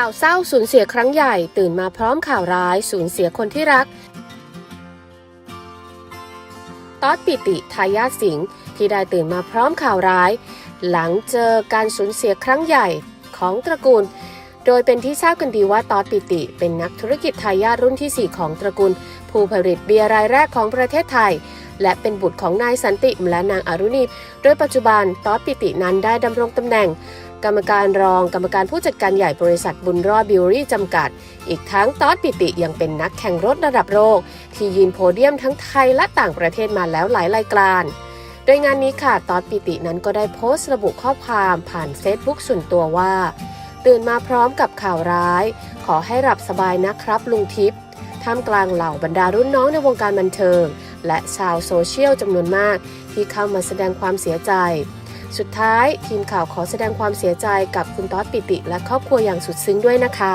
ข่าวเศร้าสูญเสียครั้งใหญ่ตื่นมาพร้อมข่าวร้ายสูญเสียคนที่รักต๊อดปิติทายาทสิงห์ที่ได้ตื่นมาพร้อมข่าวร้าย หลังเจอการสูญเสียครั้งใหญ่ของตระกูล โดยเป็นที่ทราบกันดีว่าต๊อดปิติ เป็นนักธุรกิจทายาทรุ่นที่ 4 ของตระกูล ผู้ผลิตเบียร์รายแรกของประเทศไทย และเป็นบุตรของนายสันติและนางอรุณีโดยปัจจุบันต๊อดปิตินั้นได้ดำรงตำแหน่ง กรรมการรองกรรมการผู้จัดการใหญ่บริษัทบุญรอดบิวรี่จำกัด อีกทั้งต๊อดปิติยังเป็นนักแข่งรถระดับโลกที่ยืนโพเดียมทั้งไทยและต่างประเทศมาแล้วหลายรายการโดยงานนี้ค่ะต๊อดปิตินั้นก็ได้โพสต์ระบุข้อความผ่านเฟซบุ๊กส่วนตัวว่า ตื่นมาพร้อมกับข่าวร้าย ขอให้หลับสบายนะครับลุงทิพย์ท่ามกลางเหล่าบรรดารุ่นน้องในวงการบันเทิง และชาวโซเชียลจำนวนมากที่เข้ามาแสดงความเสียใจ สุดท้ายทีมข่าวขอแสดงความเสียใจกับคุณต๊อดปิติและครอบครัวอย่างสุดซึ้งด้วยนะคะ